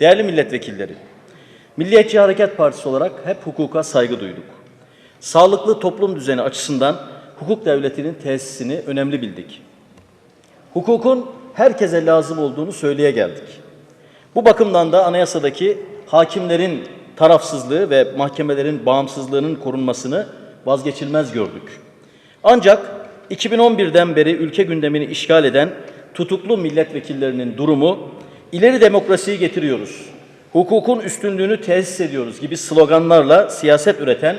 Değerli milletvekilleri, Milliyetçi Hareket Partisi olarak hep hukuka saygı duyduk. Sağlıklı toplum düzeni açısından hukuk devletinin tesisini önemli bildik. Hukukun herkese lazım olduğunu söyleye geldik. Bu bakımdan da anayasadaki hakimlerin tarafsızlığı ve mahkemelerin bağımsızlığının korunmasını vazgeçilmez gördük. Ancak 2011'den beri ülke gündemini işgal eden tutuklu milletvekillerinin durumu ileri demokrasiyi getiriyoruz, hukukun üstünlüğünü tesis ediyoruz gibi sloganlarla siyaset üreten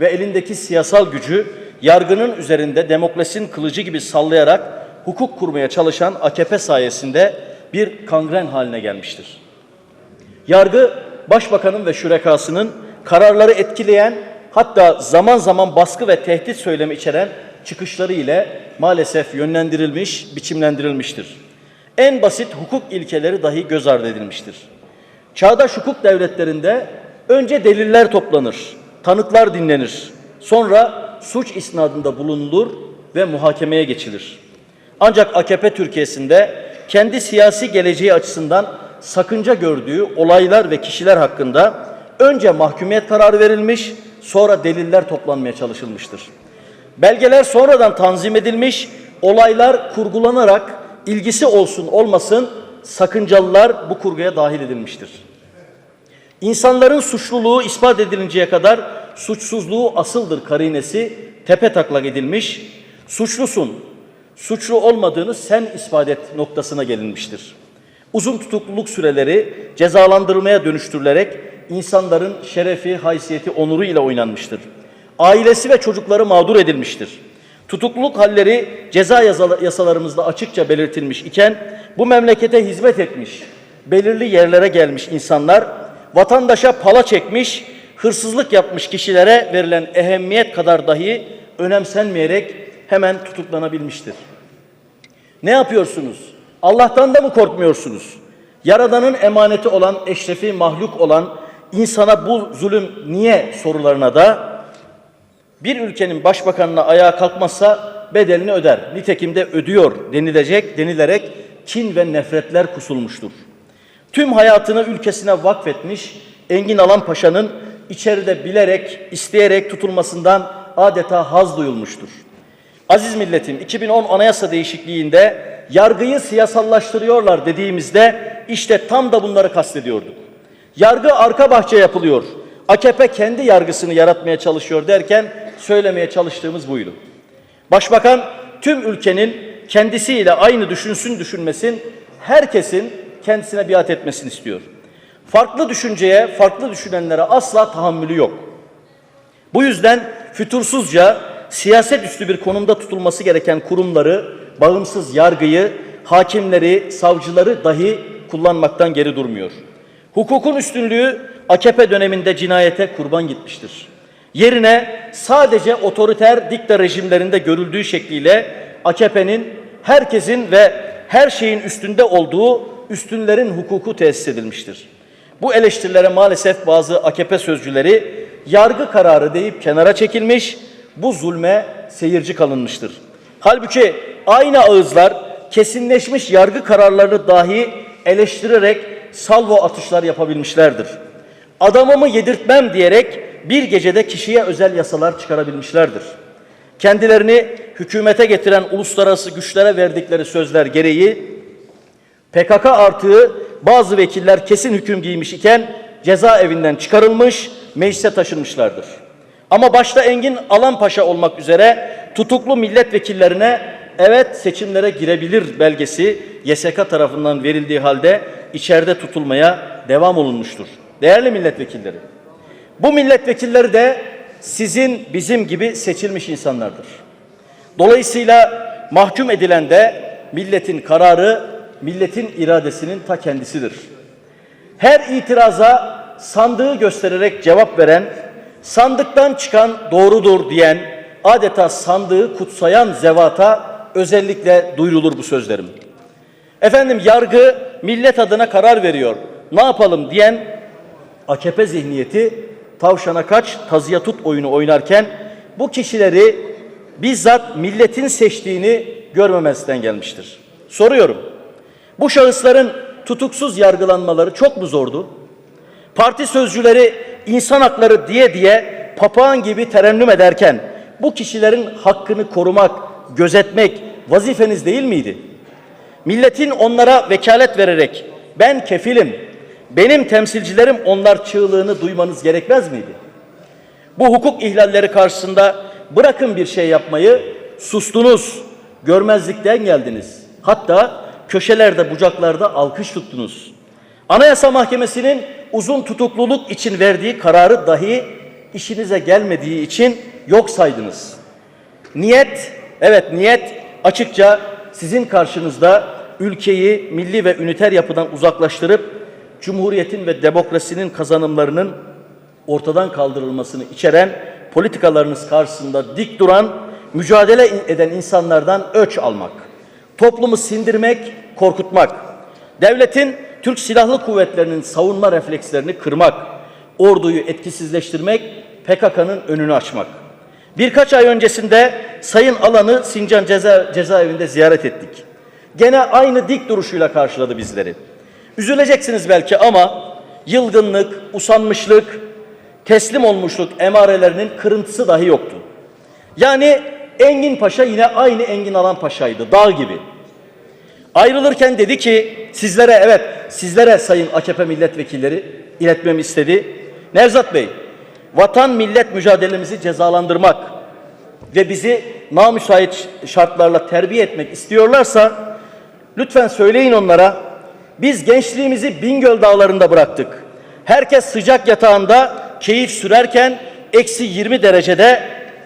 ve elindeki siyasal gücü yargının üzerinde demokrasinin kılıcı gibi sallayarak hukuk kurmaya çalışan AKP sayesinde bir kangren haline gelmiştir. Yargı, başbakanın ve şürekasının kararları etkileyen hatta zaman zaman baskı ve tehdit söylemi içeren çıkışları ile maalesef yönlendirilmiş, biçimlendirilmiştir. En basit hukuk ilkeleri dahi göz ardı edilmiştir. Çağdaş hukuk devletlerinde önce deliller toplanır, tanıklar dinlenir, sonra suç isnadında bulunulur ve muhakemeye geçilir. Ancak AKP Türkiye'sinde kendi siyasi geleceği açısından sakınca gördüğü olaylar ve kişiler hakkında önce mahkumiyet kararı verilmiş, sonra deliller toplanmaya çalışılmıştır. Belgeler sonradan tanzim edilmiş, olaylar kurgulanarak ilgisi olsun olmasın sakıncalılar bu kurguya dahil edilmiştir. İnsanların suçluluğu ispat edilinceye kadar suçsuzluğu asıldır karinesi tepe taklak edilmiş, suçlusun, suçlu olmadığını sen ispat et noktasına gelinmiştir. Uzun tutukluluk süreleri cezalandırmaya dönüştürülerek insanların şerefi, haysiyeti, onuru ile oynanmıştır. Ailesi ve çocukları mağdur edilmiştir. Tutukluluk halleri ceza yasalarımızda açıkça belirtilmiş iken bu memlekete hizmet etmiş, belirli yerlere gelmiş insanlar vatandaşa pala çekmiş, hırsızlık yapmış kişilere verilen ehemmiyet kadar dahi önemsenmeyerek hemen tutuklanabilmiştir. Ne yapıyorsunuz? Allah'tan da mı korkmuyorsunuz? Yaradanın emaneti olan, eşrefi mahluk olan insana bu zulüm niye sorularına da bir ülkenin başbakanına ayağa kalkmazsa bedelini öder. Nitekim de ödüyor denilecek, denilerek kin ve nefretler kusulmuştur. Tüm hayatını ülkesine vakfetmiş Engin Alan Paşa'nın içeride bilerek, isteyerek tutulmasından adeta haz duyulmuştur. Aziz milletim 2010 anayasa değişikliğinde yargıyı siyasallaştırıyorlar dediğimizde işte tam da bunları kastediyorduk. Yargı arka bahçe yapılıyor. AKP kendi yargısını yaratmaya çalışıyor derken söylemeye çalıştığımız buydu. Başbakan tüm ülkenin kendisiyle aynı düşünsün düşünmesin, herkesin kendisine biat etmesini istiyor. Farklı düşünceye, farklı düşünenlere asla tahammülü yok. Bu yüzden fütursuzca siyaset üstü bir konumda tutulması gereken kurumları, bağımsız yargıyı, hakimleri, savcıları dahi kullanmaktan geri durmuyor. Hukukun üstünlüğü AKP döneminde cinayete kurban gitmiştir. Yerine sadece otoriter dikta rejimlerinde görüldüğü şekliyle AKP'nin herkesin ve her şeyin üstünde olduğu üstünlerin hukuku tesis edilmiştir. Bu eleştirilere maalesef bazı AKP sözcüleri yargı kararı deyip kenara çekilmiş, bu zulme seyirci kalınmıştır. Halbuki aynı ağızlar kesinleşmiş yargı kararlarını dahi eleştirerek salvo atışlar yapabilmişlerdir. Adamımı yedirtmem diyerek bir gecede kişiye özel yasalar çıkarabilmişlerdir. Kendilerini hükümete getiren uluslararası güçlere verdikleri sözler gereği PKK artığı bazı vekiller kesin hüküm giymiş iken cezaevinden çıkarılmış, meclise taşınmışlardır. Ama başta Engin Alanpaşa olmak üzere tutuklu milletvekillerine evet seçimlere girebilir belgesi YSK tarafından verildiği halde içeride tutulmaya devam olunmuştur. Değerli milletvekilleri, bu milletvekilleri de sizin bizim gibi seçilmiş insanlardır. Dolayısıyla mahkum edilen de milletin kararı, milletin iradesinin ta kendisidir. Her itiraza sandığı göstererek cevap veren, sandıktan çıkan doğrudur diyen, adeta sandığı kutsayan zevata özellikle duyurulur bu sözlerim. Efendim yargı millet adına karar veriyor. Ne yapalım diyen AKP zihniyeti tavşana kaç, tazıya tut oyunu oynarken bu kişileri bizzat milletin seçtiğini görmemezden gelmiştir. Soruyorum. Bu şahısların tutuksuz yargılanmaları çok mu zordu? Parti sözcüleri insan hakları diye diye papağan gibi terennüm ederken bu kişilerin hakkını korumak, gözetmek vazifeniz değil miydi? Milletin onlara vekalet vererek ben kefilim, benim temsilcilerim onlar çığlığını duymanız gerekmez miydi? Bu hukuk ihlalleri karşısında bırakın bir şey yapmayı, sustunuz, görmezlikten geldiniz. Hatta köşelerde, bucaklarda alkış tuttunuz. Anayasa Mahkemesi'nin uzun tutukluluk için verdiği kararı dahi işinize gelmediği için yok saydınız. Niyet, evet niyet açıkça sizin karşınızda ülkeyi milli ve üniter yapıdan uzaklaştırıp Cumhuriyetin ve demokrasinin kazanımlarının ortadan kaldırılmasını içeren politikalarınız karşısında dik duran, mücadele eden insanlardan öç almak, toplumu sindirmek, korkutmak, devletin Türk Silahlı Kuvvetleri'nin savunma reflekslerini kırmak, orduyu etkisizleştirmek, PKK'nın önünü açmak. Birkaç ay öncesinde Sayın Alan'ı Sincan ceza, cezaevinde ziyaret ettik. Gene aynı dik duruşuyla karşıladı bizleri. Üzüleceksiniz belki ama yılgınlık, usanmışlık, teslim olmuşluk emarelerinin kırıntısı dahi yoktu. Yani Engin Paşa yine aynı Engin Alan Paşa'ydı, dağ gibi. Ayrılırken dedi ki sizlere evet sizlere sayın AKP milletvekilleri iletmemi istedi. Nevzat Bey vatan millet mücadelemizi cezalandırmak ve bizi namüsait şartlarla terbiye etmek istiyorlarsa lütfen söyleyin onlara biz gençliğimizi Bingöl dağlarında bıraktık. Herkes sıcak yatağında keyif sürerken eksi 20 derecede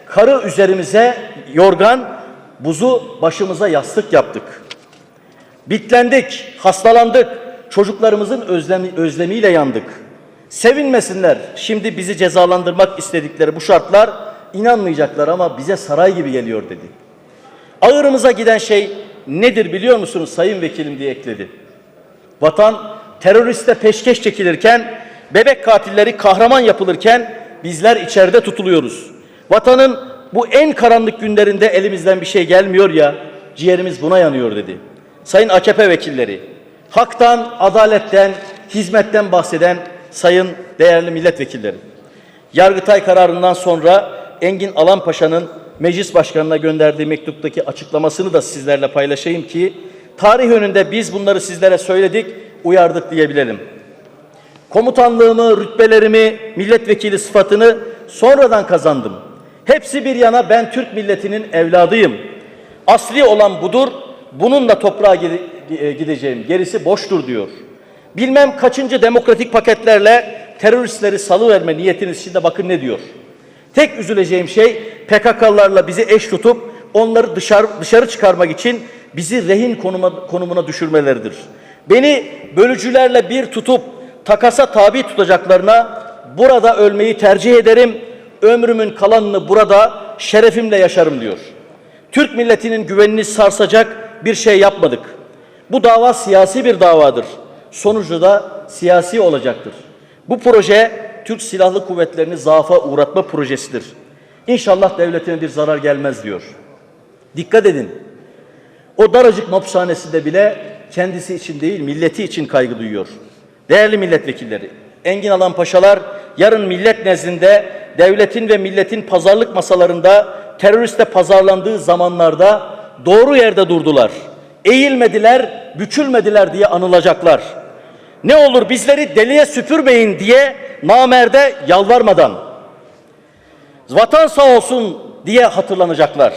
karı üzerimize yorgan, buzu başımıza yastık yaptık. Bitlendik, hastalandık, çocuklarımızın özlemi, özlemiyle yandık. Sevinmesinler, şimdi bizi cezalandırmak istedikleri bu şartlar inanmayacaklar ama bize saray gibi geliyor dedi. Ağırımıza giden şey nedir biliyor musunuz sayın vekilim diye ekledi. Vatan teröriste peşkeş çekilirken, bebek katilleri kahraman yapılırken bizler içeride tutuluyoruz. Vatanın bu en karanlık günlerinde elimizden bir şey gelmiyor ya, ciğerimiz buna yanıyor dedi. Sayın AKP vekilleri, haktan, adaletten, hizmetten bahseden sayın değerli milletvekilleri. Yargıtay kararından sonra Engin Alan Paşa'nın meclis başkanına gönderdiği mektuptaki açıklamasını da sizlerle paylaşayım ki tarih önünde biz bunları sizlere söyledik, uyardık diyebilelim. Komutanlığımı, rütbelerimi, milletvekili sıfatını sonradan kazandım. Hepsi bir yana ben Türk milletinin evladıyım. Asli olan budur, bununla toprağa gide- gideceğim, gerisi boştur diyor. Bilmem kaçıncı demokratik paketlerle teröristleri salıverme niyetiniz şimdi bakın ne diyor. Tek üzüleceğim şey PKK'larla bizi eş tutup onları dışarı, dışarı çıkarmak için bizi rehin konuma, konumuna düşürmeleridir. Beni bölücülerle bir tutup takasa tabi tutacaklarına burada ölmeyi tercih ederim. Ömrümün kalanını burada şerefimle yaşarım diyor. Türk milletinin güvenini sarsacak bir şey yapmadık. Bu dava siyasi bir davadır. Sonucu da siyasi olacaktır. Bu proje Türk Silahlı Kuvvetleri'ni zaafa uğratma projesidir. İnşallah devletine bir zarar gelmez diyor. Dikkat edin. O daracık mapushanesinde bile kendisi için değil milleti için kaygı duyuyor. Değerli milletvekilleri, Engin Alan Paşalar yarın millet nezdinde devletin ve milletin pazarlık masalarında teröriste pazarlandığı zamanlarda doğru yerde durdular. Eğilmediler, bükülmediler diye anılacaklar. Ne olur bizleri deliye süpürmeyin diye namerde yalvarmadan vatan sağ olsun diye hatırlanacaklar.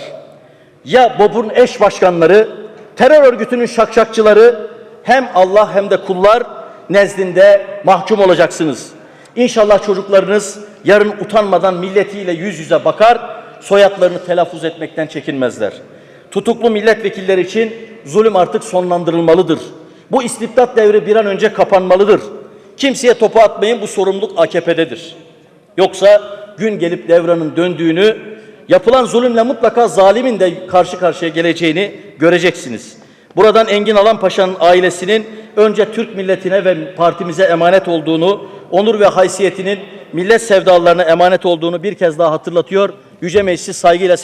Ya BOB'un eş başkanları, terör örgütünün şakşakçıları hem Allah hem de kullar nezdinde mahkum olacaksınız. İnşallah çocuklarınız yarın utanmadan milletiyle yüz yüze bakar, soyadlarını telaffuz etmekten çekinmezler. Tutuklu milletvekilleri için zulüm artık sonlandırılmalıdır. Bu istibdat devri bir an önce kapanmalıdır. Kimseye topu atmayın bu sorumluluk AKP'dedir. Yoksa gün gelip devranın döndüğünü, yapılan zulümle mutlaka zalimin de karşı karşıya geleceğini göreceksiniz. Buradan Engin Alan Paşa'nın ailesinin önce Türk milletine ve partimize emanet olduğunu, onur ve haysiyetinin millet sevdalarına emanet olduğunu bir kez daha hatırlatıyor. Yüce Meclisi saygıyla